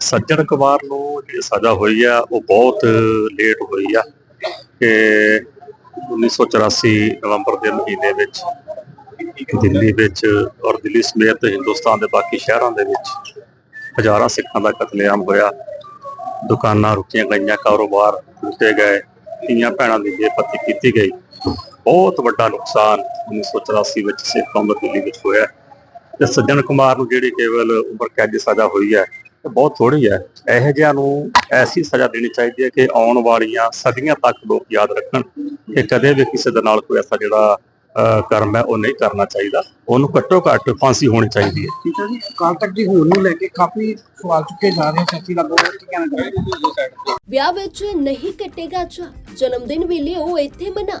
ਸੱਜਣ ਕੁਮਾਰ ਨੂੰ ਜਿਹੜੀ ਸਜ਼ਾ ਹੋਈ ਆ, ਉਹ ਬਹੁਤ ਲੇਟ ਹੋਈ ਆ ਕਿ 1984 ਨਵੰਬਰ ਦੇ ਮਹੀਨੇ ਵਿੱਚ ਦਿੱਲੀ ਵਿੱਚ ਔਰ ਦਿੱਲੀ ਸਮੇਤ ਹਿੰਦੁਸਤਾਨ ਦੇ ਬਾਕੀ ਸ਼ਹਿਰਾਂ ਦੇ ਵਿੱਚ ਹਜ਼ਾਰਾਂ ਸਿੱਖਾਂ ਦਾ ਕਤਲੇਆਮ ਹੋਇਆ। ਦੁਕਾਨਾਂ ਰੁਕੀਆਂ ਗਈਆਂ, ਕਾਰੋਬਾਰ ਲੁੱਟੇ ਗਏ, ਧੀਆਂ ਭੈਣਾਂ ਦੀ ਬੇਪਤੀ ਕੀਤੀ ਗਈ। ਬਹੁਤ ਵੱਡਾ ਨੁਕਸਾਨ 1984 ਵਿੱਚ ਸਿੱਖ ਕੌਮ ਦਿੱਲੀ ਵਿੱਚ ਹੋਇਆ। ਤੇ ਸੱਜਣ ਕੁਮਾਰ ਨੂੰ ਜਿਹੜੀ ਕੇਵਲ ਉਮਰ ਕੈਦ ਦੀ ਸਜ਼ਾ ਹੋਈ ਹੈ ਬਹੁਤ ਥੋੜੀ ਹੈ। ਇਹੋ ਜਿਹਿਆਂ ਨੂੰ ਐਸੀ ਸਜ਼ਾ ਦੇਣੀ ਚਾਹੀਦੀ ਹੈ ਕਿ ਆਉਣ ਵਾਲੀਆਂ ਸਦੀਆਂ ਤੱਕ ਲੋਕ ਯਾਦ ਰੱਖਣ ਕਿ ਕਦੇ ਵੀ ਕਿਸੇ ਦੇ ਨਾਲ ਕੋਈ ਐਸਾ ਜਿਹੜਾ ਕਰਮ ਹੈ ਉਹ ਨਹੀਂ ਕਰਨਾ ਚਾਹੀਦਾ। ਉਹਨੂੰ ਘੱਟੋ ਘੱਟ ਫਾਂਸੀ ਹੋਣੀ ਚਾਹੀਦੀ ਹੈ। ਠੀਕ ਹੈ ਜੀ। ਕਾਲ ਤੱਕ ਦੀ ਹੋਣ ਨੂੰ ਲੈ ਕੇ ਕਾਫੀ ਸਵਾਲ ਚੁੱਕੇ ਜਾ ਰਹੇ ਸੱਚੀ ਲੱਗੋ ਕੀ ਕਹਿਣਾ ਚਾਹੁੰਦੇ ਵਿਆਹ ਵਿੱਚ ਨਹੀਂ ਕੱਟੇਗਾ ਚਾ ਜਨਮ ਦਿਨ ਵੀ ਲਿਓ ਇੱਥੇ ਮਨਾ।